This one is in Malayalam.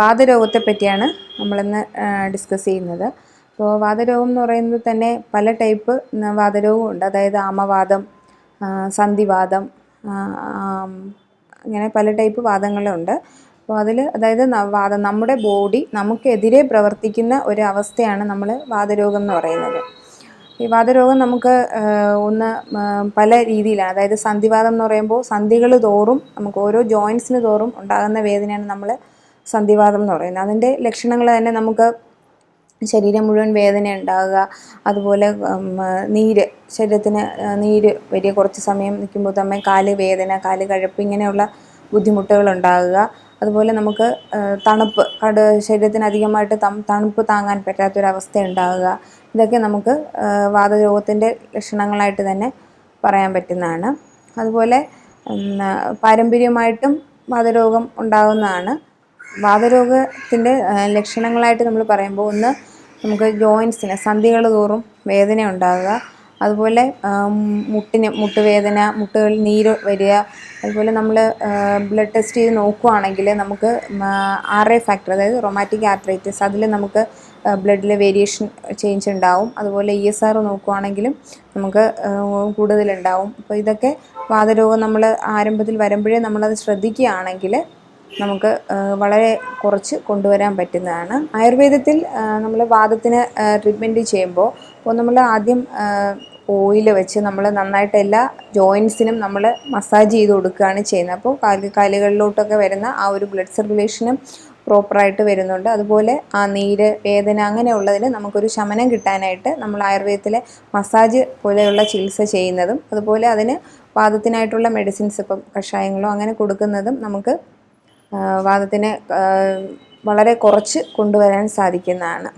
വാതരോഗത്തെ പറ്റിയാണ് നമ്മളിന്ന് ഡിസ്കസ് ചെയ്യുന്നത്. അപ്പോൾ വാതരോഗം എന്ന് പറയുന്നത് തന്നെ പല ടൈപ്പ് വാതരോഗമുണ്ട് അതായത് ആമവാദം സന്ധിവാദം അങ്ങനെ പല ടൈപ്പ് വാദങ്ങളുണ്ട്. അപ്പോൾ അതിൽ അതായത് വാദം നമ്മുടെ ബോഡി നമുക്കെതിരെ പ്രവർത്തിക്കുന്ന ഒരു അവസ്ഥയാണ് നമ്മൾ വാതരോഗം എന്ന് പറയുന്നത്. ഈ വാതരോഗം നമുക്ക് ഒന്ന് പല രീതിയിലാണ്. അതായത് സന്ധിവാദം എന്ന് പറയുമ്പോൾ സന്ധികൾ തോറും നമുക്ക് ഓരോ ജോയിൻസിന് തോറും ഉണ്ടാകുന്ന വേദനയാണ് നമ്മൾ സന്ധിവാദം എന്ന് പറയുന്നത്. അതിന്റെ ലക്ഷണങ്ങൾ തന്നെ നമുക്ക് ശരീരം മുഴുവൻ വേദന ഉണ്ടാകുക അതുപോലെ നീര് ശരീരത്തിന് നീര് വലിയ കുറച്ച് സമയം നിൽക്കുമ്പോൾ തന്നെ കാൽ വേദന കാൽ കഴപ്പ് ഇങ്ങനെയുള്ള ബുദ്ധിമുട്ടുകൾ ഉണ്ടാകുക. അതുപോലെ നമുക്ക് തണുപ്പ് കട ശരീരത്തിന് അധികമായിട്ട് തണുപ്പ് താങ്ങാൻ പറ്റാത്തൊരവസ്ഥ ഉണ്ടാകുക. ഇതൊക്കെ നമുക്ക് വാതരോഗത്തിന്റെ ലക്ഷണങ്ങളായിട്ട് തന്നെ പറയാൻ പറ്റുന്നതാണ്. അതുപോലെ പാരമ്പര്യമായിട്ടും വാതരോഗം ഉണ്ടാകുന്നതാണ്. വാതരോഗത്തിന്റെ ലക്ഷണങ്ങളായിട്ട് നമ്മൾ പറയുമ്പോൾ ഒന്ന് നമുക്ക് ജോയിൻസിന് സന്ധികൾ തോറും വേദന ഉണ്ടാകുക അതുപോലെ മുട്ടിന് മുട്ടുവേദന മുട്ടുകളിൽ നീര് വരിക. അതുപോലെ നമ്മൾ ബ്ലഡ് ടെസ്റ്റ് ചെയ്ത് നോക്കുകയാണെങ്കിൽ നമുക്ക് ആർ എ ഫാക്ടർ അതായത് റൊമാറ്റിക് ആർത്രൈറ്റിസ് അതിൽ നമുക്ക് ബ്ലഡിൽ വേരിയേഷൻ ചേഞ്ച് ഉണ്ടാവും. അതുപോലെ ഇ എസ് ആർ നോക്കുവാണെങ്കിലും നമുക്ക് കൂടുതലുണ്ടാവും. അപ്പോൾ ഇതൊക്കെ വാതരോഗം നമ്മൾ ആരംഭത്തിൽ വരുമ്പോഴേ നമ്മളത് ശ്രദ്ധിക്കുകയാണെങ്കിൽ നമുക്ക് വളരെ കുറച്ച് കൊണ്ടുവരാൻ പറ്റുന്നതാണ്. ആയുർവേദത്തിൽ നമ്മൾ വാദത്തിന് ട്രീറ്റ്മെന്റ് ചെയ്യുമ്പോൾ അപ്പോൾ നമ്മൾ ആദ്യം ഓയിൽ വെച്ച് നമ്മൾ നന്നായിട്ട് എല്ലാ ജോയിൻസിനും നമ്മൾ മസാജ് ചെയ്ത് കൊടുക്കുകയാണ് ചെയ്യുന്നത്. അപ്പോൾ കാൽ കാലുകളിലോട്ടൊക്കെ വരുന്ന ആ ഒരു ബ്ലഡ് സർക്കുലേഷനും പ്രോപ്പറായിട്ട് വരുന്നുണ്ട്. അതുപോലെ ആ നീര് വേദന അങ്ങനെയുള്ളതിന് നമുക്കൊരു ശമനം കിട്ടാനായിട്ട് നമ്മൾ ആയുർവേദത്തിലെ മസാജ് പോലെയുള്ള ചികിത്സ ചെയ്യുന്നതും അതുപോലെ അതിന് വാദത്തിനായിട്ടുള്ള മെഡിസിൻസ് ഇപ്പം കഷായങ്ങളോ അങ്ങനെ കൊടുക്കുന്നതും നമുക്ക് വാദത്തിനെ വളരെ കുറച്ച് കൊണ്ടുവരാൻ സാധിക്കുന്നതാണ്.